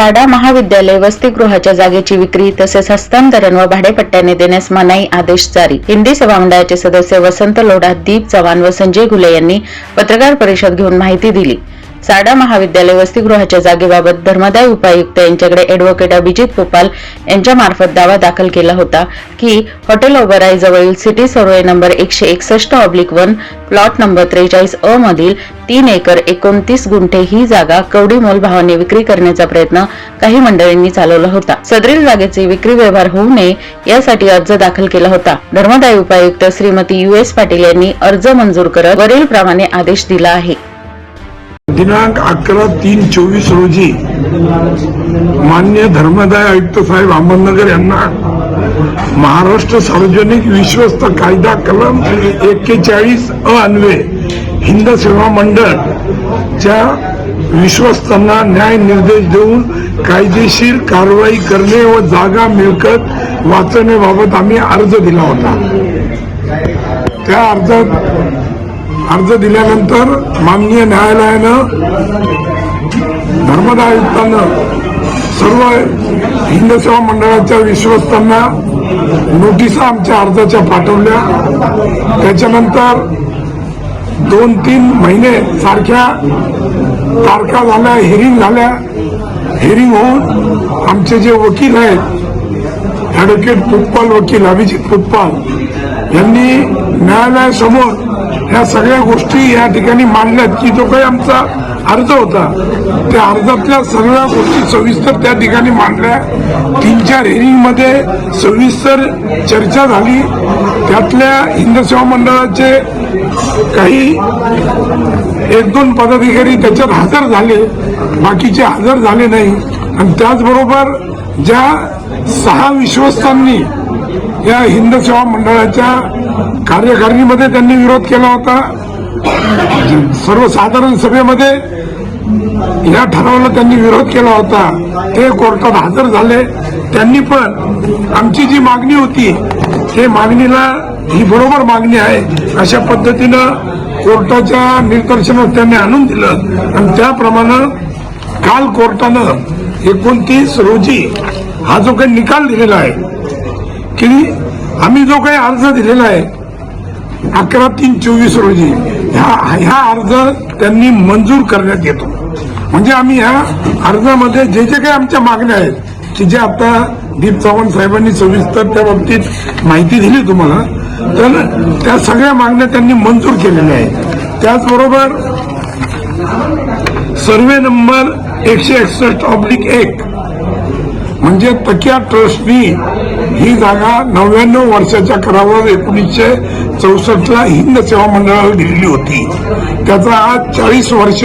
साडा महाविद्यालय वसतिगृहाच्या जागेची विक्री तसेच हस्तांतरण व भाडेपट्ट्याने देण्यास मनाई आदेश जारी. हिंदी सभा मंडळाचे सदस्य वसंत लोढा दीप चव्हाण व संजय घुले यांनी पत्रकार परिषद घेऊन माहिती दिली. साडा महाविद्यालय वसतिगृहाच्या जागेबाबत धर्मदाय उपायुक्त यांच्याकडे अॅडव्होकेट अभिजित पोपाल यांच्यामार्फत दावा दाखल केला होता की हॉटेल ओबराय जवळील सिटी सर्वे नंबर एकशे एकसष्ट ऑब्लिक वन प्लॉट नंबर त्रेचाळीस अ मधील तीन एकर एकोणतीस गुंठे ही जागा कवडी मोल भावाने विक्री करण्याचा प्रयत्न काही मंडळींनी चालवला होता. सदरील जागेचे विक्री व्यवहार होऊ नये यासाठी अर्ज दाखल केला होता. धर्मदाय उपायुक्त श्रीमती यू एस पाटील यांनी अर्ज मंजूर करत वरील प्रमाणे आदेश दिला आहे. दिनांक अकरा तीन चोवीस रोजी मान्य धर्मदाय आयुक्त साहेब अहमदनगर यांना महाराष्ट्र सार्वजनिक विश्वस्त कायदा कलम एक्केचाळीस अ हिंद सेवा मंडळच्या विश्वस्तांना न्याय निर्देश देऊन कायदेशीर कारवाई करणे व जागा मिळकत वाचवण्याबाबत आम्ही अर्ज दिला होता. त्या अर्जात अर्ज दिल्यानंतर माननीय न्यायालयानं धर्मदा आयुक्तानं सर्व हिंद सेवा मंडळाच्या विश्वस्तांना नोटिसा आमच्या अर्जाच्या पाठवल्या. त्याच्यानंतर दोन तीन महिने सारख्या तारखा झाल्या हेरिंग झाल्या. हेरिंग होऊन आमचे जे वकील आहेत ॲडव्होकेट फुटपाल वकील अभिजित फुटपाल यांनी न्यायालयासमोर ह्या सगळ्या गोष्टी या ठिकाणी मांडल्यात की जो काही आमचा अर्ज होता त्या अर्जातल्या सगळ्या गोष्टी सविस्तर त्या ठिकाणी मांडल्या. तीन चार हेरिंगमध्ये सविस्तर चर्चा झाली. त्यातल्या हिंद सेवा मंडळाचे काही एक दोन पदाधिकारी त्याच्यात हजर झाले. बाकीचे हजर झाले नाही. आणि त्याचबरोबर ज्या सहा विश्वस्तांनी या हिंद सेवा मंडळाच्या कार्यकारिणीमध्ये त्यांनी विरोध केला होता. सर्वसाधारण सभेमध्ये या ठरावाला त्यांनी विरोध केला होता. ते कोर्टात हजर झाले. त्यांनी पण आमची जी मागणी होती ते मागणीला ही बरोबर मागणी आहे. अशा पद्धतीनं कोर्टाच्या निदर्शनात त्यांनी आणून दिलं. आणि त्याप्रमाणे काल कोर्टानं एकोणतीस रोजी हा जो काही निकाल दिलेला आहे की आम्ही जो काही अर्ज दिलेला आहे अकरा तीन चोवीस रोजी ह्या ह्या अर्ज त्यांनी मंजूर करण्यात येतो. म्हणजे आम्ही ह्या अर्जामध्ये जे जे काही आमच्या मागण्या आहेत की जे आता दीप चव्हाण साहेबांनी सविस्तर त्या बाबतीत माहिती दिली तुम्हाला तर त्या सगळ्या मागण्या त्यांनी मंजूर केलेल्या आहेत. त्याचबरोबर सर्वे नंबर एकशे एकसष्ट ऑब्लिक एक म्हणजे तकिया ट्रस्टनी ही जागा नव्याण्णव वर्षाच्या करावर एकोणीसशे चौसष्टला हिंद सेवा मंडळाला दिलेली होती. त्याचा आज चाळीस वर्ष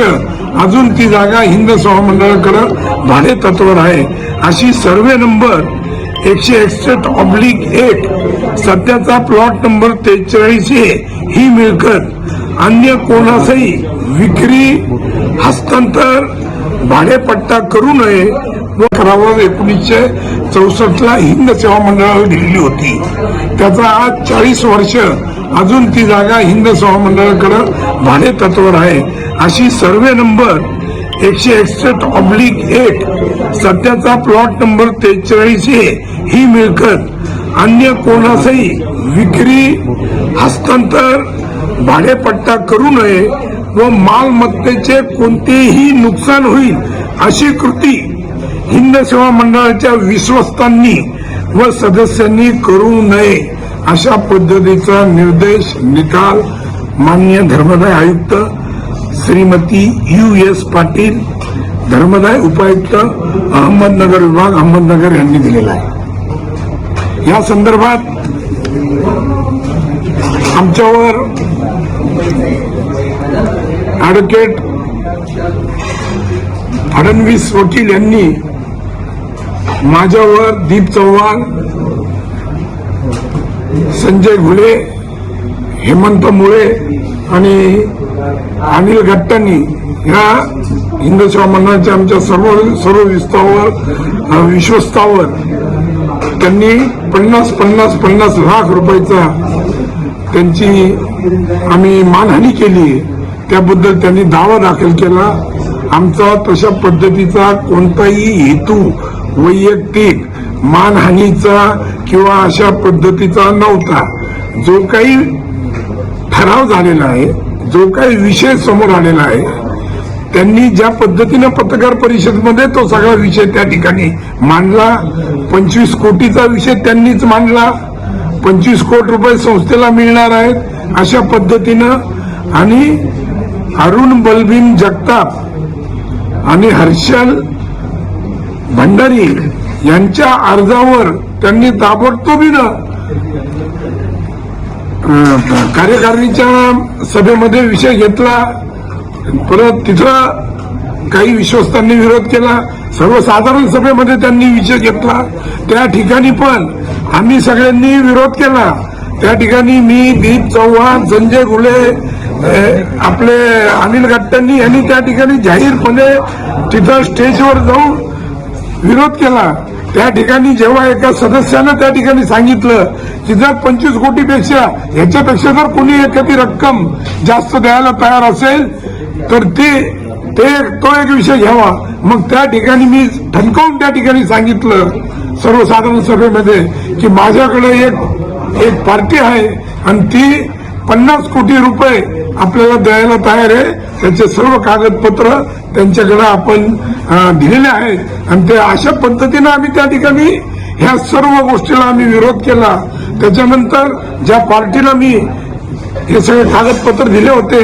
अजून ती जागा हिंद सेवा मंडळाकडे भाडे तत्वर आहे. अशी सर्वे नंबर एकशे एकसष्ट ऑब्लिक एक सध्याचा प्लॉट नंबर त्रेचाळीस ए ही मिळकत अन्य कोणासही विक्री हस्तांतर भाडेपट्टा करू नये व एकोणीसशे चौसष्टला हिंद सेवा मंडळाला दिलेली होती. त्याचा आज चाळीस वर्ष अजून ती जागा हिंद सेवा मंडळाकडे भाडे तत्वावर आहे. अशी सर्वे नंबर एकशे एकसष्ट ऑब्लिक एक सध्याचा प्लॉट नंबर त्रेचाळीस ए ही मिळकत. अन्य कोणासही विक्री हस्तांतर भाडेपट्टा करू नये व मालमत्तेचे कोणतेही नुकसान होईल अशी कृती हिंद सेवा मंडळाच्या विश्वस्तांनी व सदस्यांनी करू नये अशा पद्धतीचा निर्देश निकाल मान्य धर्मदाय आयुक्त श्रीमती यू एस पाटील धर्मदाय उपायुक्त अहमदनगर विभाग अहमदनगर यांनी दिलेला आहे. या संदर्भात आमच्यावर ॲडव्होकेट फडणवीस वकील यांनी माझ्यावर दीप चव्हाण संजय घुले हेमंत मुळे आणि अनिल घट्टांनी ह्या हिंद सेवा मंडळाच्या आमच्या सर्व सर्व विस्तावर विश्वस्तावर त्यांनी पन्नास पन्नास पन्नास लाख रुपयाचा त्यांची आम्ही मानहानी केली. त्याबद्दल त्यांनी दावा दाखल केला. आमचा तशा पद्धतीचा कोणताही हेतू वैयक्तिक मानहानीचा किंवा अशा पद्धतीचा नव्हता. जो काही ठराव झालेला आहे जो काही विषय समोर आलेला आहे त्यांनी ज्या पद्धतीनं पत्रकार परिषदमध्ये तो सगळा विषय त्या ठिकाणी मांडला. पंचवीस कोटीचा विषय त्यांनीच मांडला. पंचवीस कोटी रुपये संस्थेला मिळणार आहेत अशा पद्धतीनं. आणि अरुण बलबीन जगताप आणि हर्षल भंडारी यांच्या अर्जावर त्यांनी ताबडतोबीनं कार्यकारिणीच्या सभेमध्ये विषय घेतला. परत तिथं काही विश्वस्तांनी विरोध केला. सर्वसाधारण सभेमध्ये त्यांनी विषय घेतला. त्या ठिकाणी पण आम्ही सगळ्यांनी विरोध केला. त्या ठिकाणी मी दीप चव्हाण संजय गुले आपले अनिल गट्टांनी यांनी त्या ठिकाणी जाहीरपणे तिथं स्टेजवर जाऊन विरोध केला. त्या ठिकाणी जेव्हा एका सदस्यानं त्या ठिकाणी सांगितलं की जर पंचवीस कोटीपेक्षा ह्याच्यापेक्षा जर कोणी एखादी रक्कम जास्त द्यायला तयार असेल तर ते ते तो एक विषय घ्यावा. मग त्या ठिकाणी मी ठणकावून त्या ठिकाणी सांगितलं सर्वसाधारण सभेमध्ये की माझ्याकडे एक एक पार्टी आहे आणि ती पन्नास कोटी रुपये आपल्याला द्यायला तयार आहे. त्याचे सर्व कागदपत्र त्यांच्याकडे आपण दिलेले आहेत. आणि ते अशा पद्धतीनं आम्ही त्या ठिकाणी ह्या सर्व गोष्टीला आम्ही विरोध केला. त्याच्यानंतर ज्या पार्टीला मी हे सगळे कागदपत्र दिले होते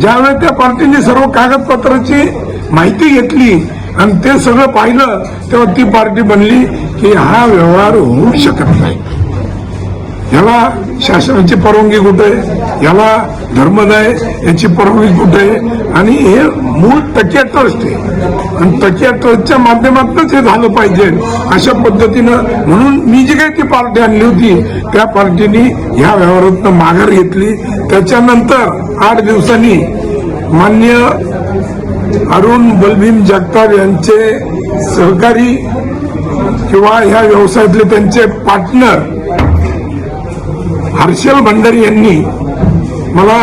ज्यावेळी त्या पार्टीने सर्व कागदपत्राची माहिती घेतली आणि ते सगळं पाहिलं तेव्हा ती पार्टी बनली की हा व्यवहार होऊ शकत नाही. याला शासनाची परवानगी कुठे आहे? याला धर्मदाय याची परवानगी कुठे आहे? आणि हे मूळ तकिया ट्रस्ट आहे. आणि तकिया ट्रस्टच्या माध्यमातूनच हे झालं पाहिजे. अशा पद्धतीनं म्हणून मी जी काही ती पार्टी आणली होती त्या पार्टीने ह्या व्यवहारातनं माघार घेतली. त्याच्यानंतर आठ दिवसांनी मान्य अरुण बलभीम जगताप यांचे सहकारी किंवा ह्या व्यवसायातले त्यांचे पार्टनर हर्षल भंडारी यांनी मला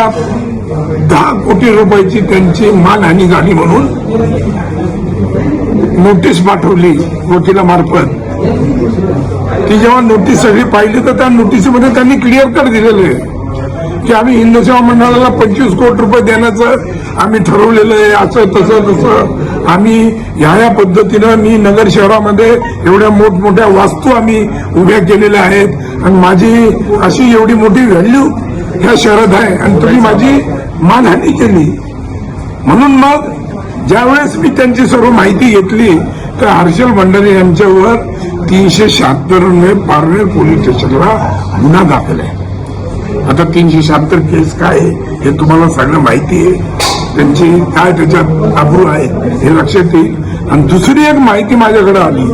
दहा कोटी रुपयाची त्यांची मानहानी झाली म्हणून नोटीस पाठवली वकिलामार्फत ती जेव्हा नोटीस सगळी पाहिली तर त्या नोटीसमध्ये त्यांनी क्लिअर कट दिलेलं. आहे की आम्ही हिंदू सेवा मंडळाला पंचवीस कोटी रुपये देण्याचं आम्ही ठरवलेलं आहे असं तसं तसं. आम्ही ह्या या पद्धतीनं मी नगर शहरामध्ये एवढ्या मोठमोठ्या वास्तू आम्ही उभ्या केलेल्या आहेत. आणि माझी अशी एवढी मोठी व्हॅल्यू ह्या शहरात आहे. आणि तुम्ही माझी मानहानी केली. म्हणून मग ज्यावेळेस मी त्यांची सर्व माहिती घेतली तर हर्षल भंडारी यांच्यावर तीनशे शहात्तर पारनेर पोलीस स्टेशनला गुन्हा दाखल आहे. आता तीनशे शहात्तर केस काय आहे हे तुम्हाला सगळं माहिती आहे. त्यांची काय त्याच्यात आबरू आहे हे लक्षात येईल. आणि दुसरी एक माहिती माझ्याकडे आली.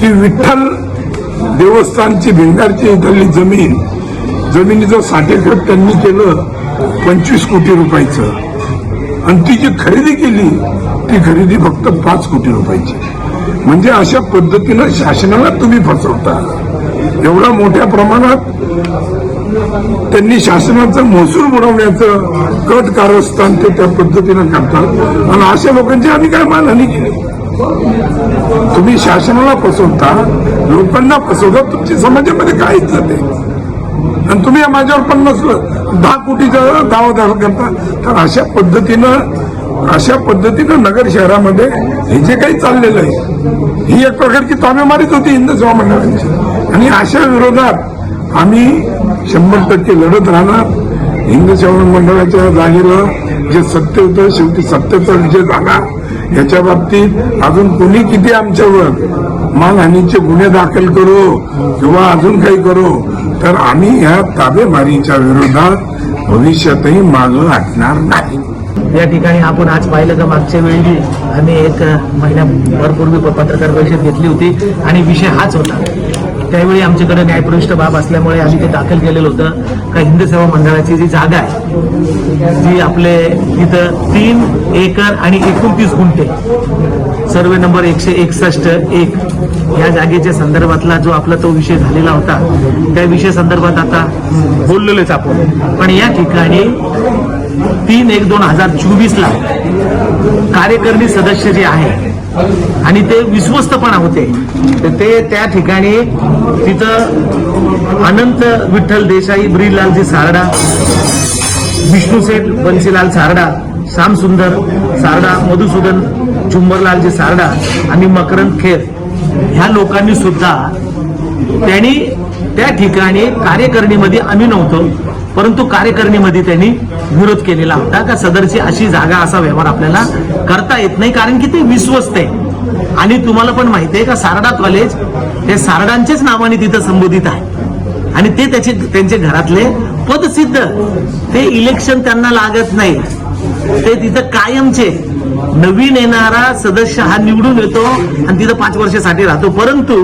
की विठ्ठल देवस्थानची भिंगारची इथली जमीन जमिनीचं साठेखत त्यांनी केलं पंचवीस कोटी रुपयाचं. आणि ती जी खरेदी केली ती खरेदी फक्त पाच कोटी रुपयाची. म्हणजे अशा पद्धतीनं शासनाला तुम्ही फसवता. एवढा मोठ्या प्रमाणात त्यांनी शासनाचा महसूल बुडवण्याचं कट कारस्थान ते त्या पद्धतीनं करतात. आणि अशा लोकांची आम्ही काय मानहानी केली. तुम्ही शासनाला फसवता लोकांना फसवता तुमची समाजामध्ये काहीच जाते आणि तुम्ही माझ्यावर पन्नास दहा कोटीचा दावा दाखल करता. तर अशा पद्धतीनं अशा पद्धतीनं नगर शहरामध्ये हे जे काही चाललेलं आहे ही एक प्रकारची तामेमारीच होती हिंदू सेवा मंडळांची. आणि अशा विरोधात आम्ही शंभर टक्के लढत राहणार. हिंदू श्रवण मंडळाच्या जागेला जे सत्य होतं शेवटी सत्यचा विजय झाला. याच्या बाबतीत अजून कोणी किती आमच्यावर मानहानीचे गुन्हे दाखल करू किंवा अजून काही करो तर आम्ही ह्या ताबेमारीच्या विरोधात भविष्यातही मागं हटणार नाही. या ठिकाणी आपण आज पाहिलं का मागच्या वेळी आम्ही एक महिन्याभरपूर्वी पत्रकार परिषद घेतली होती आणि विषय हाच होता. त्यावेळी आमच्याकडे न्यायप्रविष्ट बाब असल्यामुळे आम्ही ते दाखल केलेलं होतं. का हिंद सेवा मंडळाची जी जागा आहे जी आपले तिथं तीन एकर आणि एकोणतीस गुंठे सर्वे नंबर एकशे एकसष्ट एक या जागेच्या संदर्भातला जो आपला तो विषय झालेला होता त्या विषय संदर्भात आता बोललेलोच आपण. पण या ठिकाणी तीन एक दोन हजार चोवीसला कार्यकारिणी सदस्य जे आहे आणि ते विश्वस्तपणा होते. तर ते त्या ठिकाणी तिथं अनंत विठ्ठल देसाई ब्रिलालजी सारडा विष्णुसेठ बन्सीलाल सारडा श्यामसुंदर सारडा मधुसूदन चुंबरलालजी सारडा आणि मकरंद खेर ह्या लोकांनी सुद्धा त्यांनी त्या ठिकाणी कार्यकारिणीमध्ये आम्ही नव्हतो परंतु कार्यकारिणीमध्ये त्यांनी विरोध केलेला होता. का सदरची अशी जागा असा व्यवहार आपल्याला करता येत नाही कारण की ते विश्वस्त आहे. आणि तुम्हाला पण माहिती आहे का सारडा कॉलेज हे सारडांच्याच नावाने तिथं संबोधित आहे. आणि ते त्याचे त्यांचे घरातले पदसिद्ध ते इलेक्शन त्यांना लागत नाही. ते तिथं कायमचे नवीन येणारा सदस्य हा निवडून येतो आणि तिथं पाच वर्षासाठी राहतो. परंतु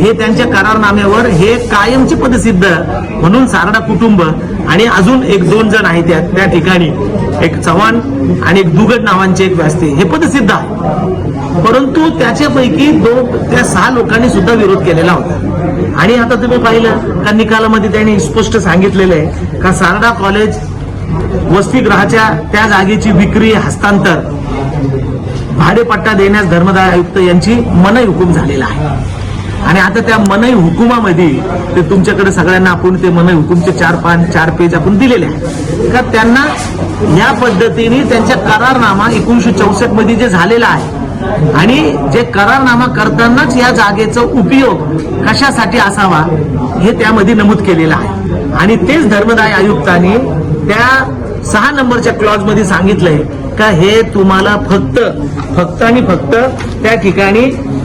हे त्यांच्या करारनाम्यावर हे कायमचे पदसिद्ध म्हणून सारडा कुटुंब आणि अजून एक दोन जण आहेत त्या त्या ठिकाणी. एक चव्हाण आणि एक दुगड नावांचे एक व्यासते हे पदसिद्ध आहे. परंतु त्याच्यापैकी दोन त्या सहा लोकांनी सुद्धा विरोध केलेला होता. आणि आता तुम्ही पाहिलं का निकालामध्ये त्यांनी स्पष्ट सांगितलेलं आहे का सारडा कॉलेज वसतिगृहाच्या त्या जागेची विक्री हस्तांतर भाडेपट्टा देण्यास धर्मदाय आयुक्त यांची मनई हुकूम झालेला आहे. आणि आता त्या मनई हुकुमामध्ये ते तुमच्याकडे सगळ्यांना आपण ते मनई हुकुमचे चार पान चार पेज आपण दिलेले आहे का त्यांना या पद्धतीने त्यांच्या करारनामा एकोणीशे चौसष्टमध्ये जे झालेला आहे. आणि जे करारनामा करतानाच या जागेचा उपयोग कशासाठी असावा हे त्यामध्ये नमूद केलेलं आहे. आणि तेच धर्मदाय आयुक्तांनी त्या सहा नंबरच्या क्लॉजमध्ये सांगितलंय का हे तुम्हाला फक्त फक्त आणि फक्त त्या ठिकाणी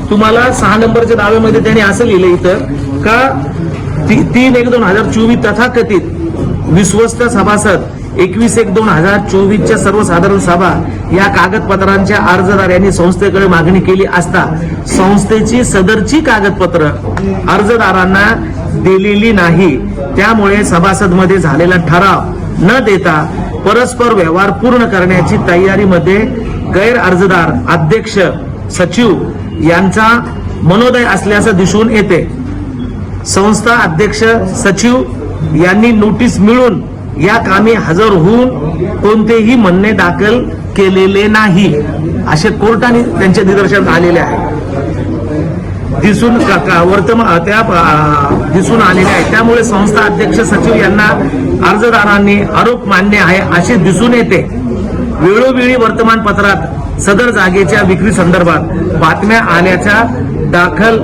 तुम्हाला सहा नंबरच्या दाव्यामध्ये त्यांनी असं लिहिलं इथं का ती- तीन एक दोन हजार चोवीस तथाकथित विश्वस्त सभासद एकवीस एक दोन हजार चोवीसच्या सर्वसाधारण सभा या कागदपत्रांच्या अर्जदार यांनी संस्थेकडे मागणी केली असता संस्थेची सदरची कागदपत्र अर्जदारांना दिलेली नाही. त्यामुळे सभासदमध्ये झालेला ठराव न देता परस्पर व्यवहार पूर्ण करण्याची तयारीमध्ये गैर अर्जदार अध्यक्ष सचिव यांचा मनोदय असल्याचं दिसून येते. संस्था अध्यक्ष सचिव यांनी नोटीस मिळून या कामी हजर होऊन कोणतेही म्हणणे दाखल केलेले नाही असे कोर्टाने त्यांच्या निदर्शनात आलेले आहे. दिसून वर्तमान त्या दिसून आलेले आहे. त्यामुळे संस्था अध्यक्ष सचिव यांना अर्जदारांनी आरोप मान्य आहे असे दिसून येते. वेळोवेळी वर्तमानपत्रात सदर जागेच्या विक्री संदर्भात बातम्या आल्याच्या दाखल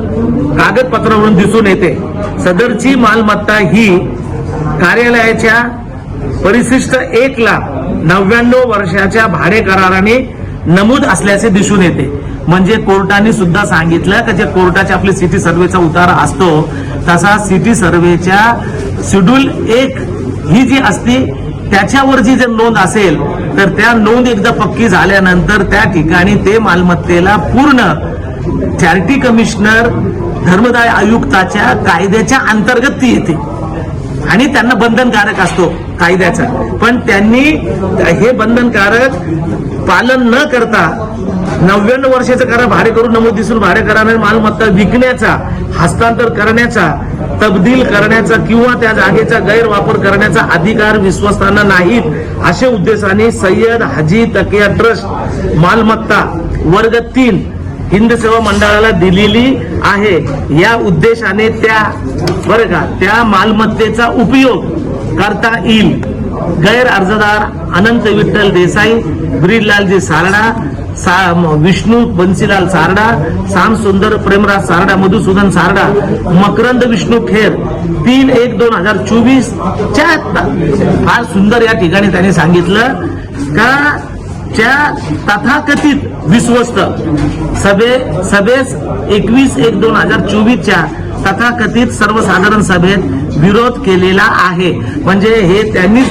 कागदपत्रावरून दिसून येते. सदरची मालमत्ता ही कार्यालयाच्या परिशिष्ट एक लाख नव्याण्णव वर्षाच्या भाडे कराराने नमूद असल्याचे दिसून येते. म्हणजे कोर्टाने सुद्धा सांगितलं की जे कोर्टाच्या आपली सिटी सर्वेचा उतारा असतो तसा सिटी सर्वेच्या शेड्यूल एक ही जी असते त्याच्यावरची जर नोंद असेल तर त्या नोंद एकदा पक्की झाल्यानंतर त्या ठिकाणी ते मालमत्तेला पूर्ण चॅरिटी कमिशनर धर्मदाय आयुक्ताच्या कायद्याच्या अंतर्गत ती येते. आणि त्यांना बंधनकारक असतो कायद्याचा. पण त्यांनी हे बंधनकारक पालन न करता नव्याण्णव वर्षाचा करा भाडे करून नमूद दिसून भाडे कराने मालमत्ता विकण्याचा हस्तांतर करण्याचा तब्दील करण्याचा किंवा त्या जागेचा गैरवापर करण्याचा अधिकार विश्वस्तांना नाहीत अशा उद्देशाने सय्यद हाजी तकिया ट्रस्ट मालमत्ता वर्ग तीन हिंद सेवा मंडळाला दिलेली आहे. या उद्देशाने त्या बरं का त्या मालमत्तेचा उपयोग करता येईल. गैर अर्जदार अनंत विठ्ठल देसाई ब्रिजलालजी सारडा सा विष्णू बन्सीलाल सारडा साम सुंदर प्रेमराज सारडा मधुसूदन सारडा मकरंद विष्णू खेर तीन एक दोन हजार चोवीस च्या फार सुंदर या ठिकाणी त्यांनी सांगितलं का च्या तथाकथित विश्वस्त सभे सभेस एकवीस एक दोन हजार चोवीसच्या तथाकथित सर्वसाधारण सभेत विरोध केलेला आहे. म्हणजे हे त्यांनी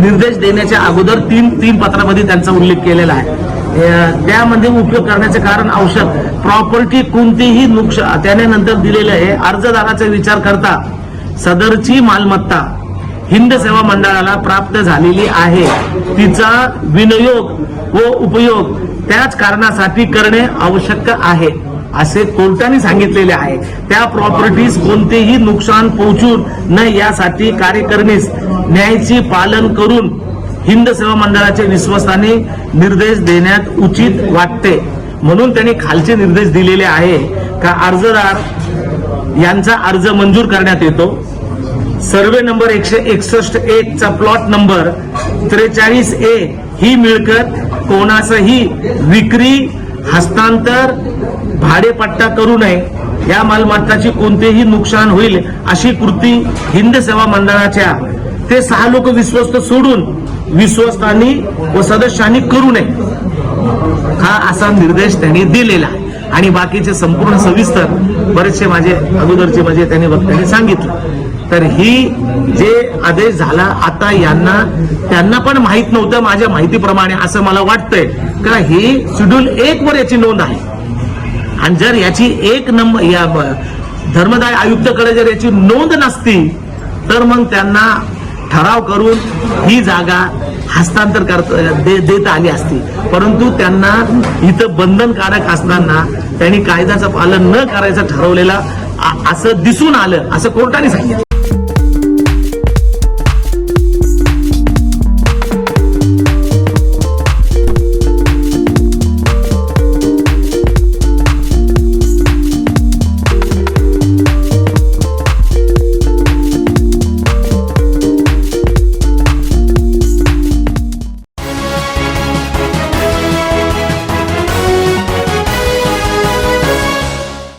निर्देश देण्याच्या अगोदर तीन तीन पत्रामध्ये त्यांचा उल्लेख केलेला आहे. त्यामध्ये उपयोग करण्याचे कारण औषध. प्रॉपर्टी कोणतीही नुकसान त्याने नंतर दिलेलं आहे. अर्जदाराचा विचार करता सदरची मालमत्ता हिंद सेवा मंडळाला प्राप्त झालेली आहे. तिचा विनियोग व उपयोग त्याच कारणासाठी करणे आवश्यक आहे. असे कोर्टाने सांगितलेले आहे? त्या प्रॉपर्टीज कोणतेही नुकसान पोहोचून न यासाठी कार्यकारिणीस न्यायाची पालन करून हिंद सेवा मंडळाचे विश्वस्ताने निर्देश देण्यात उचित वाटते. म्हणून त्यांनी खालचे निर्देश दिलेले आहे का अर्जदार यांचा अर्ज मंजूर करण्यात येतो. सर्वे नंबर एकशे एकसष्ट एक चा प्लॉट नंबर त्रेचाळीस ए ही मिळकत कोणासही विक्री हस्तांतर भाडेपट्टा करू नये. या मालमत्ताची कोणतेही नुकसान होईल अशी कृती हिंद सेवा मंडळाच्या. ते सहा लोक विश्वस्त सोडून विश्वस्तांनी व सदस्यांनी करू नये. हा असा निर्देश त्यांनी दिलेला. आणि बाकीचे संपूर्ण सविस्तर बरेचसे माझे अगोदरचे माझे त्यांनी वक्त्याने सांगितलं. तर ही जे आदेश झाला आता यांना त्यांना पण माहीत नव्हतं माझ्या माहितीप्रमाणे असं मला वाटतंय. का ही शेड्यूल एक वर याची नोंद आहे. आणि जर याची एक नंबर या धर्मदाय आयुक्तकडे जर याची नोंद नसती तर मग त्यांना ठराव करून ही जागा हस्तांतर करत दे- देत आली असती. परंतु त्यांना इथं बंधनकारक असताना त्यांनी कायद्याचं पालन न करायचं ठरवलेलं असं दिसून आलं असं कोर्टाने सांगितलं.